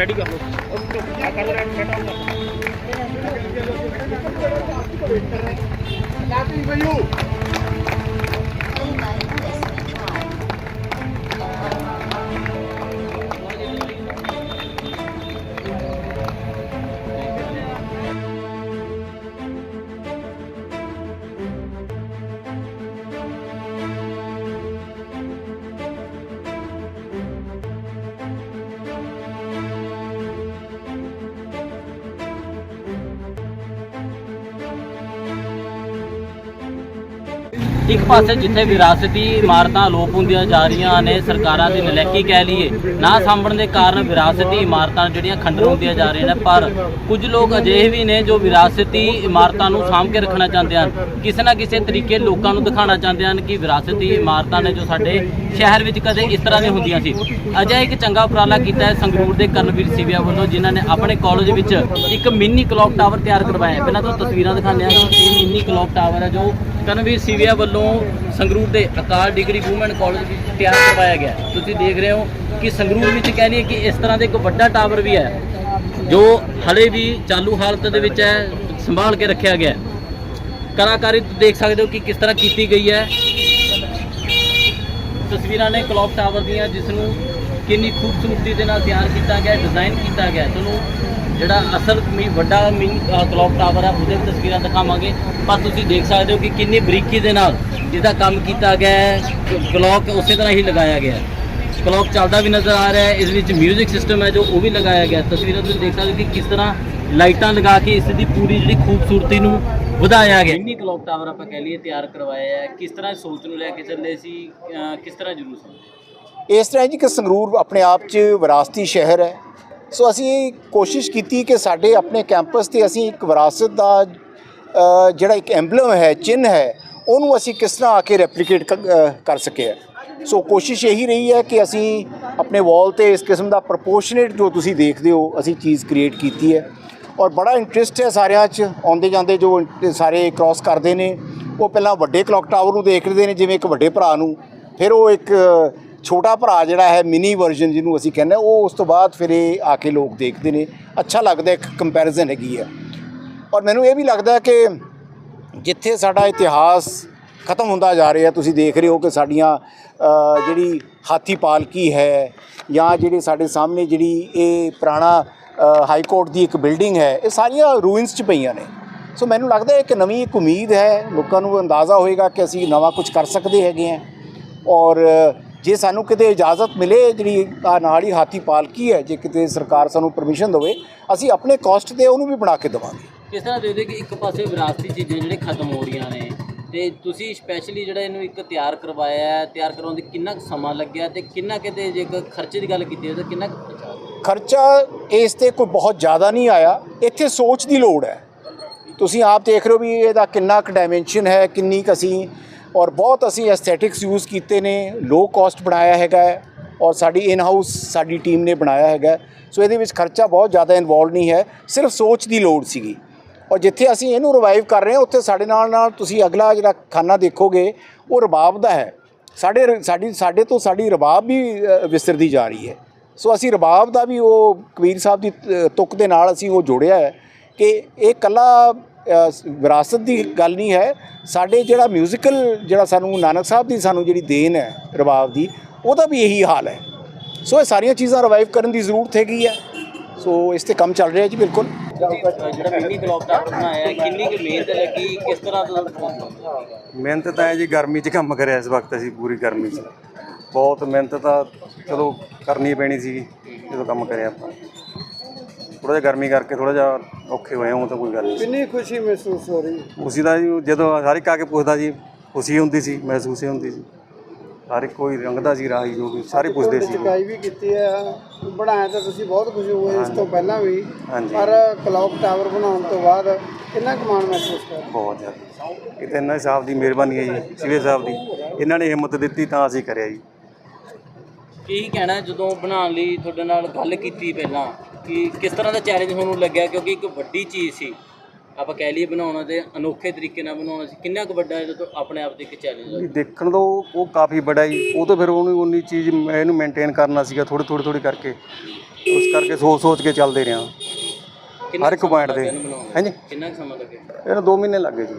Ready ਕਰ ਲਓ। ਆ ਕਰ ਲੈ ਬੈਠਾ ਇੱਕ ਪਾਸੇ ਜਿੱਥੇ ਵਿਰਾਸਤੀ ਇਮਾਰਤਾਂ ਅਲੋਪ ਹੁੰਦੀਆਂ ਜਾ ਰਹੀਆਂ ਨੇ, ਸਰਕਾਰਾਂ ਦੀ ਨਲੈਕੀ ਕਹਿ ਲਈਏ, ਨਾ ਸਾਂਭਣ ਦੇ ਕਾਰਨ ਵਿਰਾਸਤੀ ਇਮਾਰਤਾਂ ਜਿਹੜੀਆਂ ਖੰਡਰ ਹੁੰਦੀਆਂ ਜਾ ਰਹੀਆਂ ਨੇ, ਪਰ ਕੁਝ ਲੋਕ ਅਜਿਹੇ ਵੀ ਨੇ ਜੋ ਵਿਰਾਸਤੀ ਇਮਾਰਤਾਂ ਨੂੰ ਸਾਂਭ ਕੇ ਰੱਖਣਾ ਚਾਹੁੰਦੇ ਹਨ। ਕਿਸੇ ਨਾ ਕਿਸੇ ਤਰੀਕੇ ਲੋਕਾਂ ਨੂੰ ਦਿਖਾਉਣਾ ਚਾਹੁੰਦੇ ਹਨ ਕਿ ਵਿਰਾਸਤੀ ਇਮਾਰਤਾਂ ਨੇ ਜੋ ਸਾਡੇ ਸ਼ਹਿਰ ਵਿੱਚ ਕਦੇ ਇਸ ਤਰ੍ਹਾਂ ਦੀਆਂ ਹੁੰਦੀਆਂ ਸੀ। ਅਜਿਹਾ ਇੱਕ ਚੰਗਾ ਉਪਰਾਲਾ ਕੀਤਾ ਹੈ ਸੰਗਰੂਰ ਦੇ ਕਰਨਵੀਰ ਸੀਵੀਆ ਵੱਲੋਂ, ਜਿਨ੍ਹਾਂ ਨੇ ਆਪਣੇ ਕਾਲਜ ਵਿੱਚ ਇੱਕ ਮਿੰਨੀ ਕਲੌਕ ਟਾਵਰ ਤਿਆਰ ਕਰਵਾਇਆ ਹੈ। ਪਹਿਲਾਂ ਤੁਹਾਨੂੰ ਤਸਵੀਰਾਂ ਦਿਖਾਉਂਦੇ ਹਾਂ। ਇਹ ਮਿੰਨੀ ਕਲੌਕ ਟਾਵਰ ਹੈ ਜੋ ਕਰਨਵੀਰ ਸੀਵੀਆ ਵੱਲੋਂ ਸੰਗਰੂਰ ਦੇ ਅਕਾਲ ਡਿਗਰੀ ਵੂਮਨ ਕਾਲਜ ਵਿੱਚ ਤਿਆਰ ਕਰਵਾਇਆ ਗਿਆ ਤੁਸੀਂ ਦੇਖ ਰਹੇ ਹੋ ਕਿ ਸੰਗਰੂਰ ਵਿੱਚ ਕਹਿ ਲਈਏ ਕਿ ਇਸ ਤਰ੍ਹਾਂ ਦੇ ਇੱਕ ਵੱਡਾ ਟਾਵਰ ਵੀ ਹੈ, ਜੋ ਹਲੇ ਵੀ ਚਾਲੂ ਹਾਲਤ ਦੇ ਵਿੱਚ ਹੈ, ਸੰਭਾਲ ਕੇ ਰੱਖਿਆ ਗਿਆ ਕਲਾਕਾਰੀ ਤੁਸੀਂ ਦੇਖ ਸਕਦੇ ਹੋ ਕਿ ਕਿਸ ਤਰ੍ਹਾਂ ਕੀਤੀ ਗਈ ਹੈ। ਤਸਵੀਰਾਂ ਨੇ ਕਲੌਕ ਟਾਵਰ ਦੀਆਂ, ਜਿਸ ਨੂੰ ਕਿੰਨੀ ਖੂਬਸੂਰਤੀ ਦੇ ਨਾਲ ਤਿਆਰ ਕੀਤਾ ਗਿਆ, ਡਿਜ਼ਾਈਨ ਕੀਤਾ ਗਿਆ ਤੁਹਾਨੂੰ ਜਿਹੜਾ ਅਸਲ ਮੀ, ਵੱਡਾ ਮੀ ਕਲੌਕ ਟਾਵਰ ਹੈ ਉਹਦੇ ਵੀ ਤਸਵੀਰਾਂ ਦਿਖਾਵਾਂਗੇ। ਪਰ ਤੁਸੀਂ ਦੇਖ ਸਕਦੇ ਹੋ ਕਿ ਕਿੰਨੀ ਬਰੀਕੀ ਦੇ ਨਾਲ ਜਿਹਦਾ ਕੰਮ ਕੀਤਾ ਗਿਆ ਹੈ ਕਲੌਕ ਉਸੇ ਤਰ੍ਹਾਂ ਹੀ ਲਗਾਇਆ ਗਿਆ ਹੈ। ਕਲੌਕ ਚੱਲਦਾ ਵੀ ਨਜ਼ਰ ਆ ਰਿਹਾ ਹੈ, ਇਸ ਵਿੱਚ 뮤직 ਸਿਸਟਮ ਹੈ ਜੋ ਉਹ ਵੀ ਲਗਾਇਆ ਗਿਆ ਤਸਵੀਰਾਂ ਤੁਸੀਂ ਦੇਖ ਸਕਦੇ ਹੋ ਕਿ ਕਿਸ ਤਰ੍ਹਾਂ ਲਾਈਟਾਂ ਲਗਾ ਕੇ ਇਸ ਦੀ ਪੂਰੀ ਜਿਹੜੀ ਖੂਬਸੂਰਤੀ ਨੂੰ ਵਧਾਇਆ ਗਿਆ ਮਿੰਨੀ ਕਲੌਕ ਟਾਵਰ ਆਪਾਂ ਕਹਿ ਲਈਏ, ਤਿਆਰ ਕਰਵਾਇਆ ਹੈ। ਕਿਸ ਤਰ੍ਹਾਂ ਸੋਚ ਨੂੰ ਲੈ ਕੇ ਚੱਲੇ ਸੀ ਕਿਸ ਤਰ੍ਹਾਂ ਜ਼ਰੂਰ ਸਮਝੇ ਇਸ ਤਰ੍ਹਾਂ ਜੀ ਕਿ ਸੰਗਰੂਰ ਆਪਣੇ ਆਪ 'ਚ ਵਿਰਾਸਤੀ ਸ਼ਹਿਰ ਹੈ। ਸੋ ਅਸੀਂ ਕੋਸ਼ਿਸ਼ ਕੀਤੀ ਕਿ ਸਾਡੇ ਆਪਣੇ ਕੈਂਪਸ ਤੇ ਅਸੀਂ ਇੱਕ ਵਿਰਾਸਤ ਦਾ ਜਿਹੜਾ ਇੱਕ ਐਮਬਲਮ ਹੈ, ਚਿੰਨ੍ਹ ਹੈ, ਉਹਨੂੰ ਅਸੀਂ ਕਿਸ ਤਰ੍ਹਾਂ ਆ ਕੇ ਰੈਪਲੀਕੇਟ ਕਰ ਸਕੇ ਸੋ ਕੋਸ਼ਿਸ਼ ਇਹੀ ਰਹੀ ਹੈ ਕਿ ਅਸੀਂ ਆਪਣੇ ਵਾਲ ਤੇ ਇਸ ਕਿਸਮ ਦਾ ਪ੍ਰੋਪੋਰਸ਼ਨੇਟ ਜੋ ਤੁਸੀਂ ਦੇਖਦੇ ਹੋ, ਅਸੀਂ ਚੀਜ਼ ਕ੍ਰੀਏਟ ਕੀਤੀ ਹੈ। ਔਰ ਬੜਾ ਇੰਟਰਸਟ ਹੈ ਸਾਰਿਆਂ 'ਚ ਆਉਂਦੇ ਜਾਂਦੇ ਜੋ ਸਾਰੇ ਕ੍ਰਾਸ ਕਰਦੇ ਨੇ, ਉਹ ਪਹਿਲਾਂ ਵੱਡੇ ਕਲੌਕ ਟਾਵਰ ਨੂੰ ਦੇਖਦੇ ਨੇ, ਜਿਵੇਂ ਇੱਕ ਵੱਡੇ ਭਰਾ ਨੂੰ, ਫਿਰ ਉਹ ਇੱਕ ਛੋਟਾ ਭਰਾ ਜਿਹੜਾ ਹੈ ਮਿਨੀ ਵਰਜ਼ਨ ਜਿਹਨੂੰ ਅਸੀਂ ਕਹਿੰਦੇ ਹਾਂ, ਉਹ ਉਸ ਤੋਂ ਬਾਅਦ ਫਿਰ ਇਹ ਆ ਕੇ ਲੋਕ ਦੇਖਦੇ ਨੇ। ਅੱਛਾ ਲੱਗਦਾ ਇੱਕ ਕੰਪੈਰੀਜ਼ਨ ਹੈਗੀ ਹੈ। ਔਰ ਮੈਨੂੰ ਇਹ ਵੀ ਲੱਗਦਾ ਕਿ ਜਿੱਥੇ ਸਾਡਾ ਇਤਿਹਾਸ ਖਤਮ ਹੁੰਦਾ ਜਾ ਰਿਹਾ ਤੁਸੀਂ ਦੇਖ ਰਹੇ ਹੋ ਕਿ ਸਾਡੀਆਂ ਜਿਹੜੀ ਹਾਥੀ ਪਾਲਕੀ ਹੈ ਜਾਂ ਜਿਹੜੇ ਸਾਡੇ ਸਾਹਮਣੇ ਜਿਹੜੀ ਇਹ ਪੁਰਾਣਾ ਹਾਈ ਕੋਰਟ ਦੀ ਇੱਕ ਬਿਲਡਿੰਗ ਹੈ ਇਹ ਸਾਰੀਆਂ ਰੂਇਨਸ 'ਚ ਪਈਆਂ ਨੇ। ਸੋ ਮੈਨੂੰ ਲੱਗਦਾ ਇੱਕ ਨਵੀਂ ਇੱਕ ਉਮੀਦ ਹੈ ਲੋਕਾਂ ਨੂੰ ਅੰਦਾਜ਼ਾ ਹੋਏਗਾ ਕਿ ਅਸੀਂ ਨਵਾਂ ਕੁਝ ਕਰ ਸਕਦੇ ਹੈਗੇ ਹਾਂ। ਔਰ ਜੇ ਸਾਨੂੰ ਕਿਤੇ ਇਜਾਜ਼ਤ ਮਿਲੇ ਜਿਹੜੀ ਆ ਨਾਲ ਹੀ ਹਾਥੀ ਪਾਲਕੀ ਹੈ ਜੇ ਕਿਤੇ ਸਰਕਾਰ ਸਾਨੂੰ ਪਰਮਿਸ਼ਨ ਦੇਵੇ ਅਸੀਂ ਆਪਣੇ ਕਾਸਟ ਤੇ ਉਹਨੂੰ ਵੀ ਬਣਾ ਕੇ ਦੇਵਾਂਗੇ ਕਿਸ ਤਰ੍ਹਾਂ ਦੇਖਦੇ ਕਿ ਇੱਕ ਪਾਸੇ ਵਿਰਾਸਤੀ ਚੀਜ਼ਾਂ ਜਿਹੜੇ ਖਤਮ ਹੋ ਰਹੀਆਂ ਨੇ ਤੇ ਤੁਸੀਂ ਸਪੈਸ਼ਲੀ ਜਿਹੜਾ ਇਹਨੂੰ ਇੱਕ ਤਿਆਰ ਕਰਵਾਇਆ ਹੈ ਤਿਆਰ ਕਰਾਉਣ ਦੇ ਕਿੰਨਾ ਕੁ ਸਮਾਂ ਲੱਗਿਆ ਤੇ ਕਿੰਨਾ ਕਿਤੇ ਜੇ ਖਰਚੇ ਦੀ ਗੱਲ ਕੀਤੀ ਜਾਵੇ ਤਾਂ ਕਿੰਨਾ? ਖਰਚਾ ਇਸ ਤੇ ਕੋਈ ਬਹੁਤ ਜ਼ਿਆਦਾ ਨਹੀਂ ਆਇਆ ਇੱਥੇ ਸੋਚ ਦੀ ਲੋੜ ਹੈ ਤੁਸੀਂ ਆਪ ਦੇਖ ਰਹੇ ਹੋ ਵੀ ਇਹਦਾ ਕਿੰਨਾ ਕੁ ਡਾਈਮੈਂਸ਼ਨ ਹੈ ਕਿੰਨੀ ਕੁ ਅਸੀਂ ਔਰ ਬਹੁਤ ਅਸੀਂ ਐਸਥੈਟਿਕਸ ਯੂਜ਼ ਕੀਤੇ ਨੇ ਲੋ ਕਾਸਟ ਬਣਾਇਆ ਹੈਗਾ ਔਰ ਸਾਡੀ ਇਨ ਹਾਊਸ ਸਾਡੀ ਟੀਮ ਨੇ ਬਣਾਇਆ ਹੈਗਾ ਸੋ ਇਹਦੇ ਵਿੱਚ ਖਰਚਾ ਬਹੁਤ ਜ਼ਿਆਦਾ ਇਨਵੋਲਵ ਨਹੀਂ ਹੈ ਸਿਰਫ ਸੋਚ ਦੀ ਲੋੜ ਸੀਗੀ। ਔਰ ਜਿੱਥੇ ਅਸੀਂ ਇਹਨੂੰ ਰਿਵਾਈਵ ਕਰ ਰਹੇ ਹਾਂ ਉੱਥੇ ਸਾਡੇ ਨਾਲ ਨਾਲ ਤੁਸੀਂ ਅਗਲਾ ਜਿਹੜਾ ਖਾਨਾ ਦੇਖੋਗੇ ਉਹ ਰਬਾਬ ਦਾ ਹੈ। ਸਾਡੇ ਸਾਡੀ ਸਾਡੇ ਤੋਂ ਸਾਡੀ ਰਬਾਬ ਵੀ ਵਿਸਰਦੀ ਜਾ ਰਹੀ ਹੈ। ਸੋ ਅਸੀਂ ਰਬਾਬ ਦਾ ਵੀ ਉਹ ਕਬੀਰ ਸਾਹਿਬ ਦੀ ਅ, ਤੁਕ ਦੇ ਨਾਲ ਅਸੀਂ ਉਹ ਜੋੜਿਆ ਹੈ ਕਿ ਇਹ ਕੱਲਾ ਵਿਰਾਸਤ ਦੀ ਗੱਲ ਨਹੀਂ ਹੈ। ਸਾਡੇ ਜਿਹੜਾ ਮਿਊਜ਼ੀਕਲ ਜਿਹੜਾ ਸਾਨੂੰ ਨਾਨਕ ਸਾਹਿਬ ਦੀ ਸਾਨੂੰ ਜਿਹੜੀ ਦੇਣ ਹੈ ਰਬਾਬ ਦੀ ਉਹਦਾ ਵੀ ਇਹੀ ਹਾਲ ਹੈ। ਸੋ ਇਹ ਸਾਰੀਆਂ ਚੀਜ਼ਾਂ ਰਿਵਾਈਵ ਕਰਨ ਦੀ ਜ਼ਰੂਰਤ ਹੈਗੀ ਹੈ। ਸੋ ਇਸ ਤੇ ਕੰਮ ਚੱਲ ਰਿਹਾ ਜੀ ਬਿਲਕੁਲ। ਅਹ ਜਿਹੜਾ ਮਿੰਨੀ ਕਲੌਕ ਟਾਵਰ ਬਣਾਇਆ ਹੈ ਕਿੰਨੀ ਕੁ ਮਿਹਨਤ ਲੱਗੀ ਕਿਸ ਤਰ੍ਹਾਂ ਦਾ ਮਿਹਨਤ ਤਾਂ ਹੈ ਜੀ ਗਰਮੀ 'ਚ ਕੰਮ ਕਰਿਆ ਇਸ ਵਕਤ ਅਸੀਂ ਪੂਰੀ ਗਰਮੀ 'ਚ। ਬਹੁਤ ਮਿਹਨਤ ਤਾਂ ਚਲੋ ਕਰਨੀ ਪੈਣੀ ਸੀ ਜਦੋਂ ਕੰਮ ਕਰਿਆ ਆਪਾਂ। ਥੋੜਾ ਜਿਹਾ ਗਰਮੀ ਕਰਕੇ ਥੋੜਾ ਜਿਹਾ ਔਖੇ ਹੋਏ ਹਾਂ ਉਹ ਤਾਂ ਕੋਈ ਗੱਲ ਨਹੀਂ ਕਿੰਨੀ ਖੁਸ਼ੀ ਮਹਿਸੂਸ ਹੋ ਰਹੀ? ਹੈ ਉਸੀ ਦਾ ਜੀ ਜਦੋਂ ਹਰ ਇੱਕ ਆ ਕੇ ਪੁੱਛਦਾ ਜੀ ਖੁਸ਼ੀ ਹੁੰਦੀ ਸੀ ਮਹਿਸੂਸ ਹੀ ਹੁੰਦੀ ਸੀ। ਹਰ ਇੱਕ ਕੋਈ ਰੰਗਦਾ ਸੀ ਰਾਹੀ ਜੋ ਵੀ ਸਾਰੇ ਪੁੱਛਦੇ ਸੀ। ਚਕਾਈ ਵੀ ਕੀਤੀ ਹੈ ਬਣਾਇਆ ਤਾਂ ਤੁਸੀਂ ਬਹੁਤ ਖੁਸ਼ ਹੋਏ ਇਸ ਤੋਂ ਪਹਿਲਾਂ ਵੀ ਹਾਂਜੀ। ਪਰ ਕਲੌਕ ਟਾਵਰ ਬਣਾਉਣ ਤੋਂ ਬਾਅਦ ਕਿੰਨਾ ਕੁ ਮਾਣ ਮਹਿਸੂਸ ਕਰ ਬਹੁਤ ਜ਼ਿਆਦਾ। ਇਹ ਤਾਂ ਇਹਨਾਂ ਸਾਹਿਬ ਦੀ ਮਿਹਰਬਾਨੀ ਹੈ ਜੀ ਸਿਵੇ ਸਾਹਿਬ ਦੀ। ਇਹਨਾਂ ਨੇ ਹਿੰਮਤ ਦਿੱਤੀ ਤਾਂ ਅਸੀਂ ਕਰਿਆ ਜੀ। ਕੀ ਕਹਿਣਾ ਹੈ ਜਦੋਂ ਬਣਾਉਣ ਲਈ ਤੁਹਾਡੇ ਨਾਲ ਗੱਲ ਕੀਤੀ ਪਹਿਲਾਂ? ਕਿ ਕਿਸ ਤਰ੍ਹਾਂ ਦਾ ਚੈਲੰਜ ਤੁਹਾਨੂੰ ਲੱਗਿਆ? ਕਿਉਂਕਿ ਇੱਕ ਵੱਡੀ ਚੀਜ਼ ਸੀ। ਆਪਾਂ ਕਹਿ ਲਈਏ ਬਣਾਉਣਾ ਤੇ ਅਨੋਖੇ ਤਰੀਕੇ ਨਾਲ ਬਣਾਉਣਾ ਸੀ। ਕਿੰਨਾ ਕੁ ਵੱਡਾ ਹੈ ਜਦੋਂ ਆਪਣੇ ਆਪ ਤੇ ਇੱਕ ਚੈਲੰਜ ਵੀ ਦੇਖਣ ਤੋਂ ਉਹ ਕਾਫੀ ਬੜਾ ਜੀ ਉਹ ਤਾਂ ਫਿਰ ਉਹਨੂੰ ਉਨੀ ਚੀਜ਼ ਮੈਂ ਇਹਨੂੰ ਮੇਨਟੇਨ ਕਰਨਾ ਸੀਗਾ ਥੋੜੀ ਥੋੜੀ ਥੋੜੀ ਕਰਕੇ। ਉਸ ਕਰਕੇ ਸੋਚ ਸੋਚ ਕੇ ਚੱਲਦੇ ਰਿਹਾ। ਹਰ ਇੱਕ ਪੁਆਇੰਟ ਤੇ। ਹਾਂਜੀ ਕਿੰਨਾ ਕੁ ਸਮਾਂ ਲੱਗਿਆ? ਇਹਨੂੰ 2 ਮਹੀਨੇ ਲੱਗੇ ਜੀ।